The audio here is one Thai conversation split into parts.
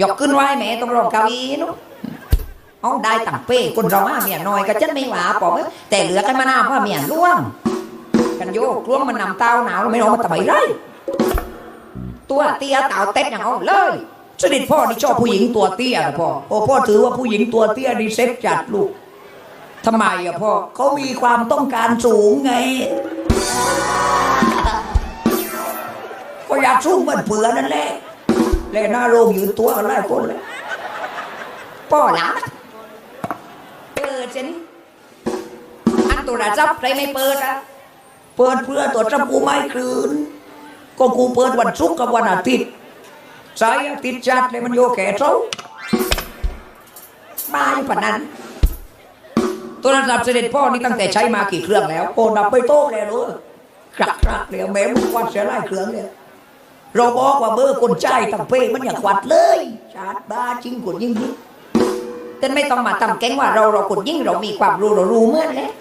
ยกขึ้นไหวแม่ต้องรองเกาอีนุเอาได้ตังเป้คนเรามาเมียน้อยก็จัดไม่หวาปอกเอ้แต่เหลือกันมาหน้าเพราะเมียล่วง กันโยกล่วงมันนำเต้าหนาวไม่รู้มาทำไมไรตัวเตี้ยเต่าเต็ดอย่างเอาเลยสนิทพ่อนี่ชอบผู้หญิงตัวเตี้ยนะพ่อโอ้พ่อถือว่าผู้หญิงตัวเตี้ยนี่เซ็ตจัดลูกทำไมอะพ่อเขามีความต้องการสูงไงก็อยากสู้เหมือนเผื่อนั่นแหละ เลยหน้าโรงยืนตัวกันหลายคนเลยพ่อหลังเปิดเจนอันตัวระจับใครไม่เปิดอะเปิดเพื่อตัวจับกูไม่คืน ก็กูเปิดวันศุกร์กับวันอาทิตย์สายอาทิตย์จัดเลยมันโยแก่เท่ามาอยู่ปานนั้นตัวระดับเสด็จพ่อนี่ตั้งแต่ใช้มากี่เครื่องแล้วโอ้ดับไปโต้เลยรู้กรักกรักเลยแม่มึงควันเสียไล่เครื่องเลย เราบอกว่าเบอร์คนใจตั้งเป้มันอย่าควัดเลยชาดบ้าจริงคนยิ่งยิ่งแต่ไม่ต้องมาทำแก๊งว่าเราเราคนยิ่งเรามีความรู้เรารู้เหมื่อนแล้ว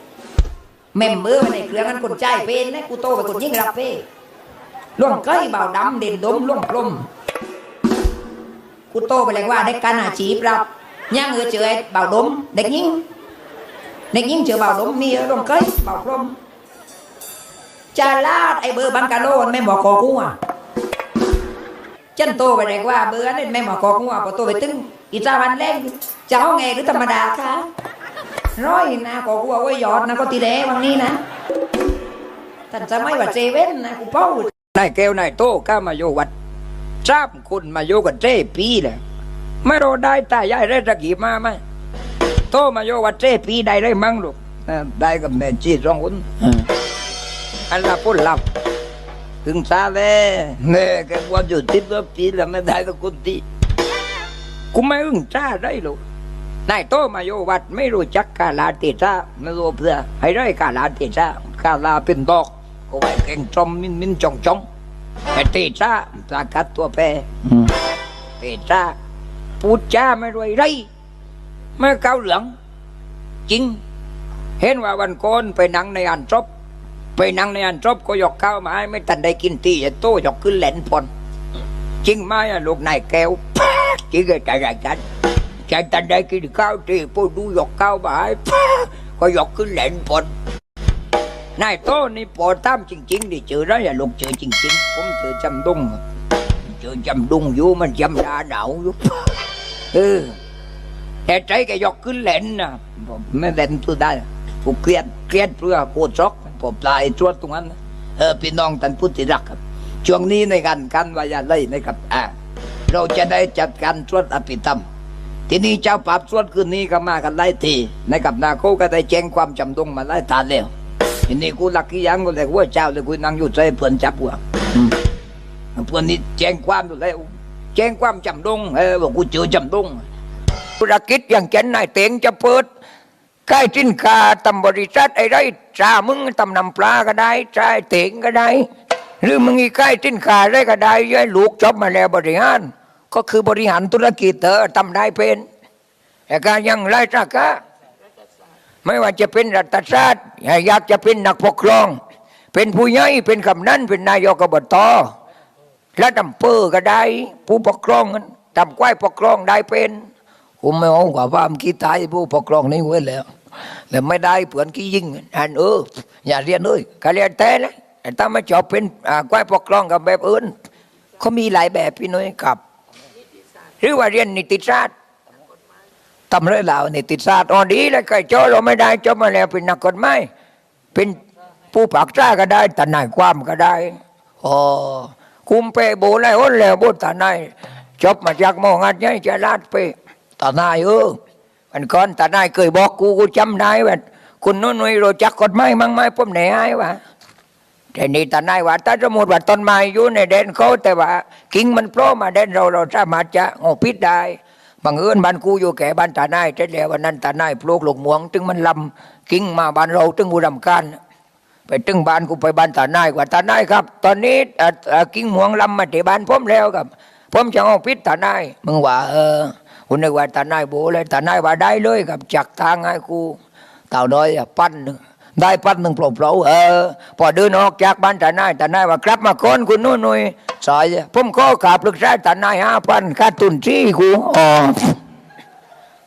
แมมเบอร์มาในเครื่องนั้นคนใจเป็นนะกูโตไปคนยิ่งรับเป้ล่วงใกล้เบาดำเด่นดมล่วงพรมกูโตไปเลยว่าได้การอาชีพรับย่างเออเจอไอ้เบาดมเด็กยิ่งเด็กยิ่งเจอเบาดมมี ở trong cây bảo prom cha lát ai bơ băng cà lô mấy mỏ cò cũng à chân tô về này qua bữa nên mấy mỏ cò cũng à ฉันโตไปไหนว่าเบื่อนี่แม่หมอกอกงัวพอโตไปตึ้งอีตาวันแรงจะเอาไงหรือธรรมดาคะร้อยนะกอกงัวไว้หยอดนะก็ตีแดงวันนี้นะท่านจะไม่ว่าเจเว้นนะกูเป้านายแก้วนายโตก้ามาโยวัดทราบคุณมาโยกับเจปีแหละไม่รอได้ตายายได้ตะกี้มาไหมโตมาโยวัดเจปีได้ได้มั้งลูกได้กับแม่จีร้องหุ่นอันละพุ่นลับ ถึงซาเลยเนี่ยแกว่าอยู่ติดว่าปีแล้วไม่ได้ตะกุนตีกูไม่อึ้งจ้าได้ลูกนายโตมาโยวัดไม่รู้จักกาลาเตจ้าไม่รู้เพื่อให้ได้กาลาเตจ้ากาลาเป็นดอกก็ไว้แกงจอมมินมินจองจองแต่เตจ้าสากัดตัวแปรเตจ้าพูดจ้าไม่รวยไรไม่เกาเหลืองจริง เห็นว่าวันก่อนไปนั่งในอันจบ ไปนั่งในอันจบก็ยกข้าวมาให้ไม่ทันได้กินตีจะโตยกขึ้นแหลนพนจริงไหมลูกนายแก้วจริงไอ้ใจใหญ่กันใจทันได้กินข้าวตีพูดดูยกข้าวมาให้ก็ยกขึ้นแหลนพนนายโตนี่ปอตามจริงๆดิเจอแล้วอย่าลูกเจอจริงๆผมเจอจำดุงเจอจำดุงอยู่มันจำดาหนาวอยู่เออแต่ใจแกยกขึ้นเล่นนะไม่เล่นตัวได้ผมเครียดเครียดเพื่อโคตรช็อก ผมตายตรวจตรงนั้นเออพี่น้องท่านผู้ที่รักครับ ช่วงนี้ในการกันวายาไล่นะครับอ่าเราจะได้จัดการตรวจอภิธรรมทีนี้เจ้าปราบตรวจคืนนี้ก็มากันไล่ทีนะครับนาโคก็ได้แจ้งความจำตงมาไล่ทานแล้วทีนี้กูหลักกี้ยังกูเลยว่าเจ้าเลยกูนั่งอยู่ใจเพื่อนจับหัวเพื่อนนี่แจ้งความอยู่แล้วแจ้งความจำตงเออบอกกูเจอจำตงธุรกิจอย่างเช่นนายเตงจะเปิด ใกล้สินค้าตำบริษัทไอ้ไรชามึงตำนำปลาก็ได้ชาเตงก็ได้ หรือมึงอีใกล้สินค้าอะไรก็ได้ย้ายลูกจบมาแล้วบริหาร ก็คือบริหารธุรกิจเธอทำได้เป็นแต่การยังไรสักะไม่ว่าจะเป็นรัฐศาสตร์อยากจะเป็นนักปกครอง เป็นผู้ใหญ่เป็นกำนันเป็นนายกอบตและดำเปอร์ก็ได้ ผู้ปกครองนั้นทำกว้ายปกครองได้เป็นผมไม่เอากว่าว่ามันขี้ตายผู้ปกครองนี่เว้ยแล้ว แล้วไม่ได้เผื่อนขี้ยิงอันเอออย่าเรียนเลยก็เรียนแต่นะแต่ถ้าไม่จบเป็นกว้ายปกครองกับแบบอื่นเขามีหลายแบบพี่น้อยครับ หรือว่าเรียนนิติศาสตร์ทำเรื่องเหล่านิติศาสตร์อ๋อดีแล้วใครจบเราไม่ได้จบมาแล้วเป็นนักกฎหมายเป็นผู้ปักษาก็ได้ทนายความก็ได้อ๋อคุมเปโบแล้วอ้นแล้วโบทนายจบมาจากมองัดใหญ่จะลาดเปตนายเออ มันก่อนตานายเคยบอกกูกูจำได้ว่าคุณนู้นนุ่ยรู้จักกฎหมายมั้งไหมผมไหนไอ้วะแต่นี่ตานายว่าถ้าสมมติว่าต้นไม้อยู่ในแดนเขาแต่ว่ากิ่งมันโผล่มาแดนเราเราสามารถจะงอพิษได้บังเอิญบ้านกูอยู่แก่บ้านตานายแต่แล้ววันนั้นตานายปลูกหลงหมวงถึงมันลำกิ่งมาบ้านเราถึงกูรำคาญไปถึงบ้านกูไปบ้านตานายว่าตานายครับ ตอนนี้กิ่งหมวงลำมาที่บ้านผมแล้วครับผมจะเอาพิษตานายมึงว่าเออ คุณนึกว่าตานายโบเลยตานายว่าได้เลยกับจักทางให้กูเต่าน้อยปั้นได้ปัดหนึ่งเปล่าๆเออ พอเดินออกจากบ้านตานายตานายว่ากลับมาก่อนคุณนู่นนุ่ยสายผมก็ขาปรึกษาตานายห้าพันค่าตุนที่กูอ๋อ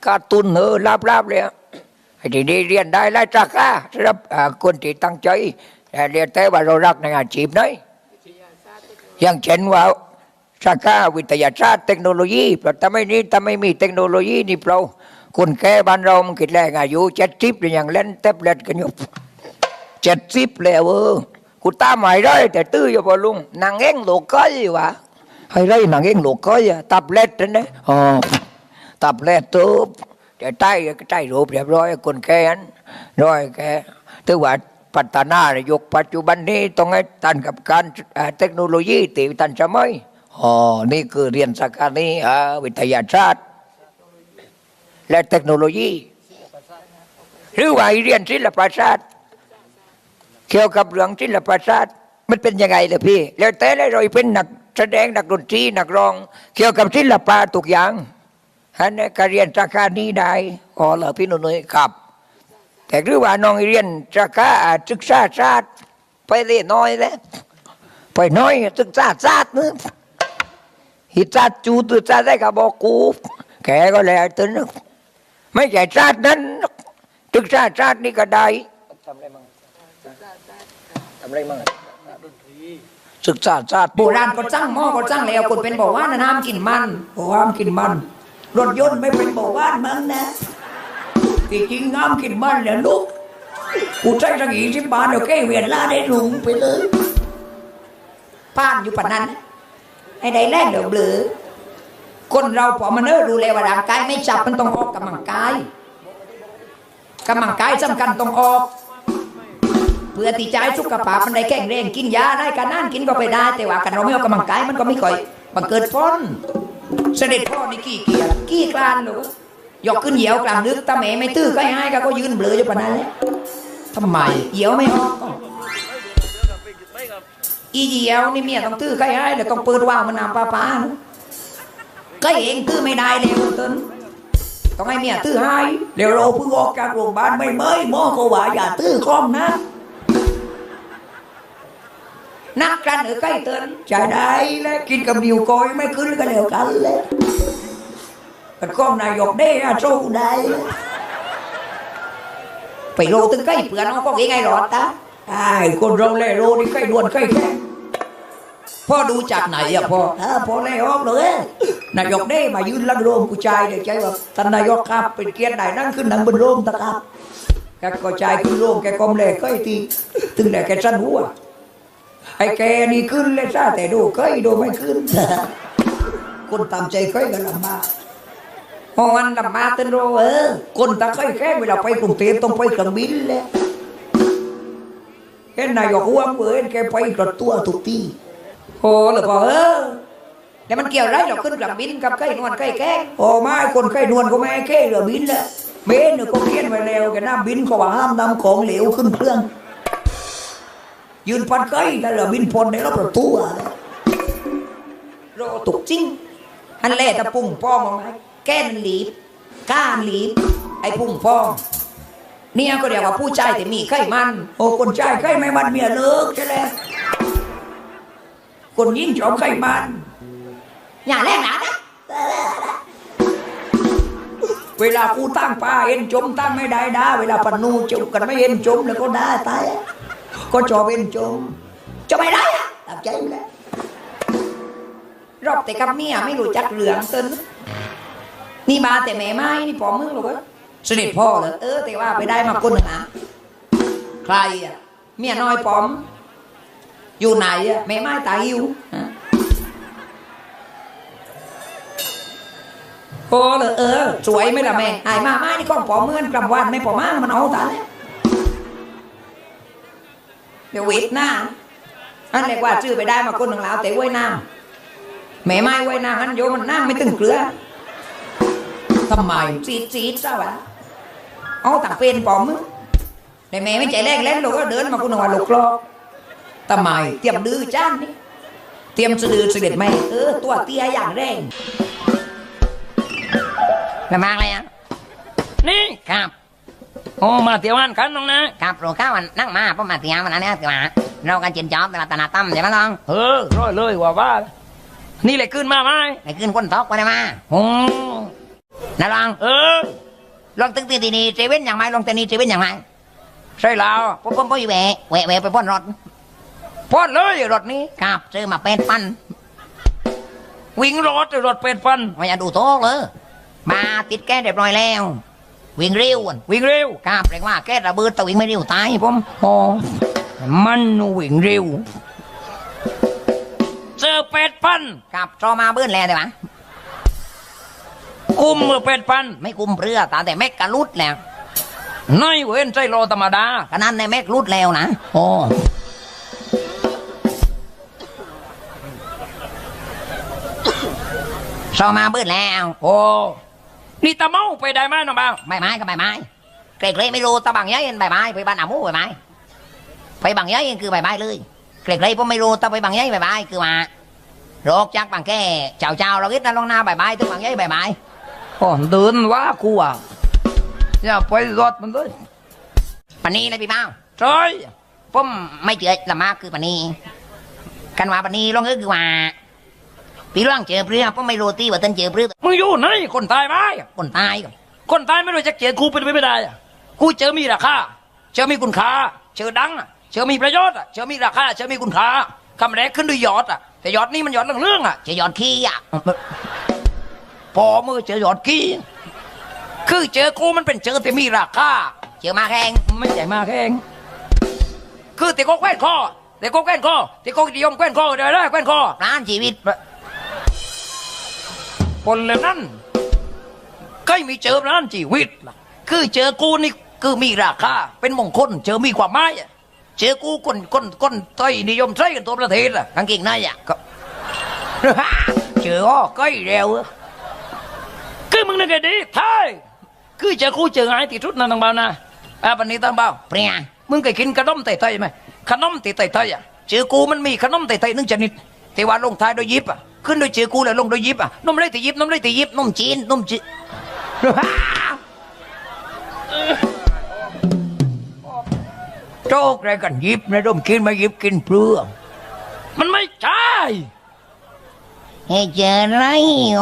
ค่าตุนเออลาบลาบๆเลยไอ้ที่ได้เรียนได้ไล่จักอะสำหรับคนที่ตั้งใจเรียนแต่ว่าเรารักในอาชีพไหนอย่างเช่นว่า สาขาวิทยาศาสตร์เทคโนโลยีเพราะถ้าไม่นี้ถ้าไม่มีเทคโนโลยีนี่เปล่าคนแก่บ้านเรามันคิดแรงอายุเจ็ดสิบอย่างเล่นแท็บเล็ตกันอยู่เจ็ดสิบแล้วเออกูตามหมายได้แต่ตื้ออยู่พอลุงนางเอ็งโลกก้อยวะให้ไรนางเอ็งโลกก้อยอะตับเล็ดนั่นนะอ๋อตับเล็ดตุ๊บแต่ใต้ใต้รูปเรียบร้อยคนแก่นร้อยแกถือว่าพัฒนาในยุคปัจจุบันนี้ต้องให้ทันกับการเทคโนโลยีตีทันสมัย อ๋อ นี่คือเรียนสาขานี้อ่าวิทยาศาสตร์ และเทคโนโลยี หรือว่าเรียนศิลปศาสตร์เกี่ยวกับเรื่องศิลปศาสตร์มันเป็นยังไงล่ะพี่ แล้วแต่ละเราเป็นนักแสดงนักดนตรีนักร้อง เกี่ยวกับศิลปะทุกอย่างฮันนี่ก็เรียนสาขานี้ได้อ๋อเหรอพี่หนุ่ยครับ แต่หรือว่าน้องเรียนสาขาศึกษาศาสตร์ไปเรียนน้อยแล้วไปน้อยศึกษาศาสตร์นึง ฮิตาจูตุศาตร์ได้กับบอกกูแกก็แล้วตึนไม่ใช่ศาตร์นั้นศึกษาศาตร์นี่ก็ได้ทำอะไรมั่งทำอะไรมั่งศึกษาศาสตร์โบราณก็จ้างหม้อก็จ้างแล้วคนเป็นบอกว่านะห้ามกินมันบอกว่ามกินมันรถยนต์ไม่เป็นบอกว่ามั้งนะที่จริงห้ามกินมันเนี่ยลูกกูใช้สักยี่สิบบาทเดี๋ยวแก้เวียนล่าได้ลุงไปเลยป้านอยู่ปานนั้ ไอ้ใดแรกเดี๋ยวเบลอคนเราพอมันเออรู้แล้วว่าร่างกายไม่จับมันต้องออกกำลังกายกำลังกายสำคัญต้องออก เพื่อที่จะให้สุขภาพมันได้แข็งแรงกินยาได้การนั่นกินก็ไปได้ แต่ว่ากันเราไม่ออกกำลังกายมันก็ไม่ค่อยบังเกิดพ้นเสด็จพ่อนี่กี่เกียร์กี่กลานหนูยกขึ้นเหยียวกลางดึกตาแม่ไม่ตื้อก็ให้ก็ก็ยืนเบลออยู่ปานนั้นแหละทำไมเหยียวไม่ออก อีเหยียวนี่เมียต้องตื้อก็ให้แล้วต้องเปิดว่าวมันนำปลาปลานะก็เองตื้อไม่ได้เลยต้นต้องให้เมียตื้อให้เดี๋ยวเราเพิ่งออกจากโรงพยาบาลไม่เมยหมอก็ว่าอย่าตื้อคล่อมนะนักกันเออใกล้เตือนจะได้เลยกินกับดิวโกอยไม่ขึ้นก็เร็วกันเลยเป็นก้องนายกได้อะโชคได้ไปโรตึงใกล้เปลือนเอาก็ยังไงหรอตา ไอ้คนเราเลยโรนี่ใกล้ดวนใกล้แค่พ่อดูจากไหนอะพ่อเออพ่อเลยออกเลยนายกได้มายืนลังโรมกูชายเดี๋ยวใจว่าท่านนายกครับเป็นเกียรติใดนั่งขึ้นนั่งบนโรมตะครับแกก็ชายขึ้นโรมแกกลมเลยก็ไอ้ทีถึงแหละแกสั้นหัวไอ้แกนี่ขึ้นเลยซะแต่ดูเคยดูไม่ขึ้น คนตามใจเคยก็ลำบากพอวันลำบากตันโรเออคนตาเคยแค่เวลาไปกรุงเทพต้องไปเครื่องบินเลย เห็นนายกห่วงเว้ยแกไปกระตัวทุกที่โอ้หรือเปล่าเออแล้วมันเกี่ยวอะไรเราขึ้นเครื่องบินกับไข้นวลไข้แก้โอ้ไม่คนไข้นวลก็ไม่ให้แก้เรือบินแล้วเบนเนี่ยก็เขียนไว้แล้วแกน้ำบินเขาว่าห้ามนำของเหลวขึ้นเครื่อง ยืนพันไกลแล้วเราบินพลในรอบประตูอะโรตุกจริงอันแรกตะปุ่งป้องออกมาแก้นหลีบก้านหลีบไอ้ปุ่งป้อง เนี่ยก็เรียกว่าผู้ชายแต่มีไข้มัน โอ้คนชายไข้ไม่มันเมียเลิกใช่แล้วคนยิ่งชอบไข้มัน อย่าแรกหนานะเวลากูตั้งปลาเอ็นจมตั้งไม่ได้ด้าเวลาปนูจุกกันไม่เอ็นจมแล้วก็ได้ตายก็จอเป็นโจมจะไม่ได้อะตับใจไม่ได้รอบแต่กับเมียไม่รู้จักเหลืองตึนนี่มาแต่แม่ไม้นี่พอมึงหรอกวะ สนิทพ่อเหรอเออแต่ว่าไปได้มาคนหนึ่งนะใครอะเมียน้อยปอม อยู่ไหนอะแม่ไม้ตายหิวฮะโอ้เหรอเออ สวยไหมล่ะแม่ไอ้มาไม้นี่ก็ปอมเมือนกลำวันไม่ปอมมากมันเอาตายแล้วเดี๋ยวเวทหน้าอันเรียกว่าชื่อไปได้มาคนหนึ่งแล้วแต่ว้น้ำแม่ไม้ว้น้ำอันโยมันน้ำไม่ตึงเกลือทำไมจีดจีดซะวะ เอาต่างเป็นปอมมึงแต่แม่ไม่ใจแรงเล่นลูกก็เดินมาคุณหนึ่งว่าลูกคลอกทำไมเตรียมดื้อจ้านนี่เตรียมสะดือเสด็จแม่เออตัวเตี้ยอย่างแรงมามากเลยอะนี่ครับโอ้มาเที่ยวงานกันน้องนะครับโปรข้าววันนั่งมาผมมาเที่ยววันนั้นเนี่ยคือมาเรากันจินจอบในรัตนาตั้มใช่ไหมน้องเออร้อยเลยว่าว่านี่แหละขึ้นมาไหมไปขึ้นคนทอกมาได้มาโอ้นะลองเออ ลองตึงตีตีนี่เซเว่นอย่างไรลองตีนี่เซเว่นอย่างไรใช่แล้วผมผมไปแหวะแหวะแหวะไปพ่นรถพอดเลยรถนี้ครับซื้อมาเป็นปันวิ่งรถรถเป็นพันไม่อยากดูโต๊ะเลยมาติดแก้เรียบร้อยแล้ว วิ่งเร็วอะวิ่งเร็วครับเรียกว่าแก้ระเบิดแต่วิ่งไม่เร็วตายผมโอ้มันวิ่งเร็วเจอเป็ดพันครับจอมาเบิ้ลแล้วได้ปะ กุมมือเป็ดพัน ไม่คุมเรือตาแต่แม็กกะลุดแล้วน้อยเว้นใจโลธรรมดาขนาดในแม็กลุดแล้วนะโอ้จอมาเบิ้ลแล้ว โอ้ นี่ตะเมาไปได้ไหมน้องบ่าวใบไม้กับใบไม้เกรกเลยไม่รู้ตะบังย้ายเห็นใบไม้ไปบ้านอามูใบไม้ไปบังย้ายคือใบไม้เลยเกรกเลยผมไม่รู้ตะไปบังย้ายใบไม้คือมาโรคจากบางแก่เจ้าเจ้าเราคิดนะลงหน้าใบไม้ถึงบางย้ายใบไม้ โอ้เดินว่ากูอะอย่าไปรถมันเลยปันนี้เลยพี่เป้าใช่ผมไม่เจอละมากคือปันนี้ กันว่าปันนี้ลองก็คือว่าพี่ร่างเจอเพื่อผมไม่รู้ที่ว่าต้นเจอเพื่อมึงอยู่ไหนคนตายไหมคนตายกับคนตายไม่รู้จะเกลียดกูเป็นไปไม่ได้อะกูเจอมีราคาเจอมีคุณค่าเจอดังอะเจอมีประโยชน์อะเจอมีราคาเจอมีคุณค่าคำแรกขึ้นด้วยยอดอะแต่ยอดนี่มันยอดเรื่องๆอะจะหยอดขี้อะ พอมือเจอยอดกี้คือเจอกูมันเป็นเจอแต่มีราคาเจอมาแข่งไม่ใช่มาแข่งคือแต่ก็แคว้นคอแต่ก็แคว้นคอแต่ก็นิยมแคว้นคอเดี๋ยวได้แคว้นคอร้านชีวิตผลแล้วนั้นใครมีเจอร้านชีวิตล่ะคือเจอกูนี่คือมีราคาเป็นมงคลเจอมีความหมายอะเจอกูคนคนคนไทยนิยมใช้กันตัวประเทศอะกางเกงในอะก็เจออ้อใกล้แล้วอะคือ มึงนึกไงดีไทยคือเจอกูเจอไงที่สุดนะทางบ้านนะอะปันนี้ทางบ้านเปรี้ยมึงเคยกินขนมไทยๆไหมขนมไทยๆอะเจอกูมันมีขนมไทยๆหนึ่งชนิดที่ว่าลงท้ายด้วยยิบอะขึ้นด้วยเจอกูแล้วลงด้วยยิบอะนมเลยตียิบนมเลยตียิบนมจีนนมจีนโจกอะไรกันยิบนะนมกินมายิบกินเปลือกมันไม่ใช่ให้เจออะไร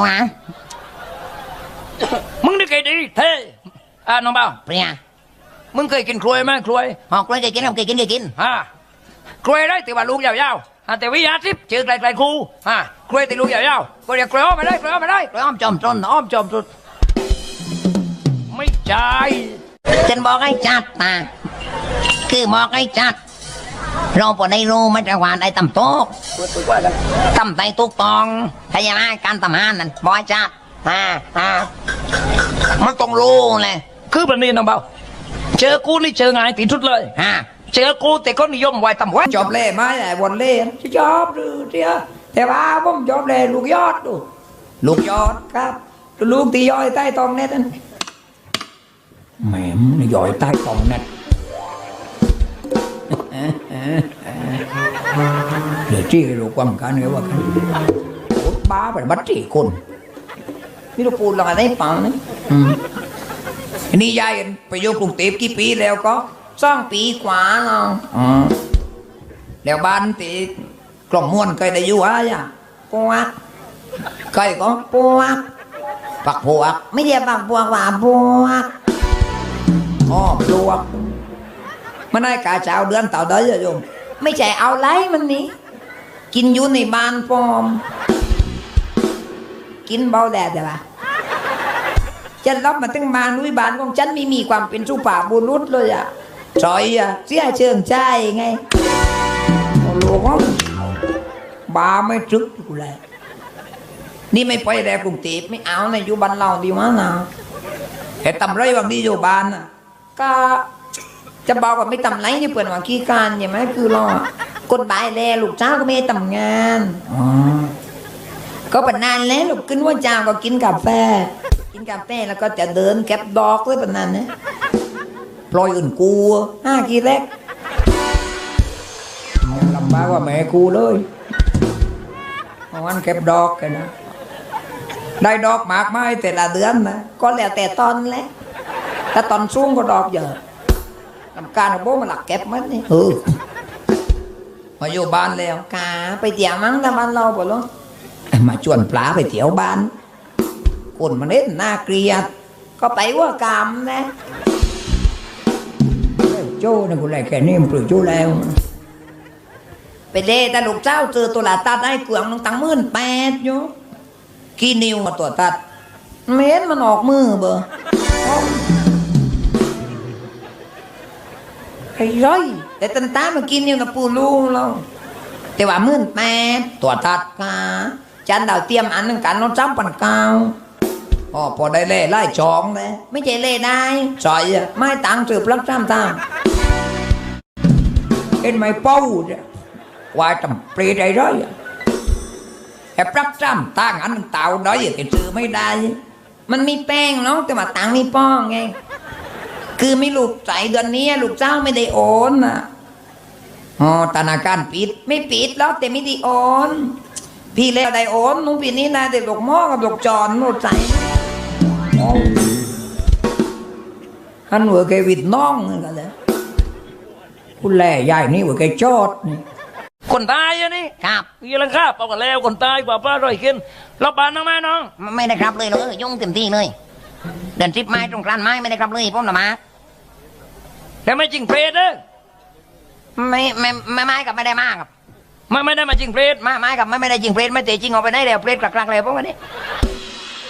วะ มึงนึกไงดีเท่อะน้องเบาเปรี้ยมึงเคยกินกล้วยไหมกล้วยหอกเลยเคยกินครับเคยกินเคยกินฮะกล้วยได้แต่ว่าลูกยาวๆอะแต่วิยาทิพย์เจอไกลๆครูฮะกล้วยแต่ลูกยาวๆก็เรียกกล้วยอ้อมไม่ได้กล้วยอ้อมไม่ได้ร้อมจอมจนอ้อมจอมสุดไม่ใช่ฉันบอกให้จัดนะคือบอกให้จัดเราพอได้รู้มันจะหวานไอ้ตำโต๊ะตำไตตุกตองพยานาการตำหานนั่นบอยจัด อ่าอ่ามันต้องรู้เลยคือแบบนี้น้องเบาเจอกูนี่เจอไงายติดชุดเลยฮะเจอกูแต่ก็นิยมไว้ต่ำไว้จอบเล่ไม้ไหนบนเล่จะจอบหรือเดียแต่ว่าผมจอบเล่ลูกยอดดูลูกยอดครับ ลูกตีย่อยใต้ตองเน็ตนั่นแหมมนย่อยใต้ตองเน็ตเดี๋ยวจี้ลูกความกันไงว่ากันโอ้บ้าไปบัตรที่คน นี่ลูกปูนลองอะไรให้ฟังนะอืมอันนี่ยายไปอยู่กรุงเทพกี่ปีแล้วก็สองปีกว่าเนาะอ๋อแล้วบ้านตีกล่องม้วนเคยได้อยู่อะย่ะปวกเคยก็ปวกปักปวก ไม่เรียกปักปวกว่าปวกอ๋อปลวกมันได้กาเจ้าเดือนเต่าได้อะโยมไม่ใช่เอาไรมันนี่กินอยู่ในบ้านปอม กินเบาแดดแต่ละฉันรับมาตั้งมานุยบ้านของฉันไม่มีความเป็นสุภาพบุรุษเลยอะจอยอะเสียเชิงใจไงโอ้โหบาไม่จึกกูเลยนี่ไม่ไปแรกกรุงเทพไม่เอาในอยู่บ้านเราดีมั้งนะแต่ตำไรบางทีอยู่บ้านน่ะก็จะบอกว่าไม่ตำไรนี่เปิดว่าขี้การใช่ไหมคือเราอกฎหมายแลลูกเจ้าก็ไม่ตำงานอ๋อ ก็ปนานแล้วลูกขึ้นว่าเจ้าก็กินกาแฟ กินกาแฟแล้วก็จะเดินแก็บดอกเลยปนนานนะปล่อยอื่นกูห้ากีเล็กลำบากกว่าแม่กูเลยวันเก็บดอกกันนะได้ดอกมากไม้แต่ละเดือนนะก็แล้วแต่ตอนแหละถ้าตอนสูงก็ดอกเยอะมันการของโบมันหลักเก็บมันนี่เออมาอยู่บ้านแล้วกาไปเตี๋ยวมั้งแต่บ้านเราปะลูก มาชวนปลาไปเที่ยวบ้านคนมันเล่นน่าเกลียด ก็ไปว่ากรรมนะโจ้นี่กูแลแค่นี้มันปลื้มโจ้แล้ว ไปเด้แต่ลูกเจ้าเจอตัวละตัดไอ้เกลืองนึงตั้งมื่นแปดอยู่กี่นิ้วมาตัวตัด เม้นมันออกมือเบอร์ไอ้ร้อยแต่ตันตามากินอยู่นะปูลูเราแต่ว่ามื่นแปดตัวตัดกา จันดาวเตรียมอันหนึงกันน้องจ้ำปันเก้าอ๋อพอได้เล่ไล่จองเลยไม่ใช่เล่ได้ใส่อะไม่ตังค์สืบรักจ้ำตามเอ็นไม่เป้าเนี่ยวายจำเปรีได้ร้อยอะแอบรักจ้ำตั้งอันหนึ่งเต่าด้อยอะแกซื้อไม่ได้ มันมีแป้งเนาะแต่ว่าตังค์มีป้องไง คือไม่ลูกใจเดือนนี้ลูกเจ้าไม่ได้โอนอะอ๋อธนาคารปิด ไม่ปิดแล้วแต่ไม่ได้โอน พี่เล่ได้โอนนุ่งปีนี้นะแต่ลูกหม้อกับลูกจอนลูกใจฮันหัวแกวิดน้องนี่กันเลยคุณแล่ใหญ่นี่หัวแกจอดนี่คนตายอะนี่ครับยี่ลังคาบเอากันแล้วคนตายกว่าป้าร่อยขึ้นเราปานน้องแม่น้องไม่ไม่ได้ครับเลยเลยยุ่งเต็มที่เลย เดินทริปไม้ตรงกลานไม้ไม่ได้ครับเลยพ่อมละมาแต่ไม่จริงเพลดเด้อไม่ไม่ไม่ไม้กับไม่ได้มากครับ ไม่ไม่ได้มาจริงเพลดไม้ไม่กับไม่ไม่ได้จริงเพลสไม่เตะจริงออกไปไหนแล้วเพลสกลักๆเลยพวกนี้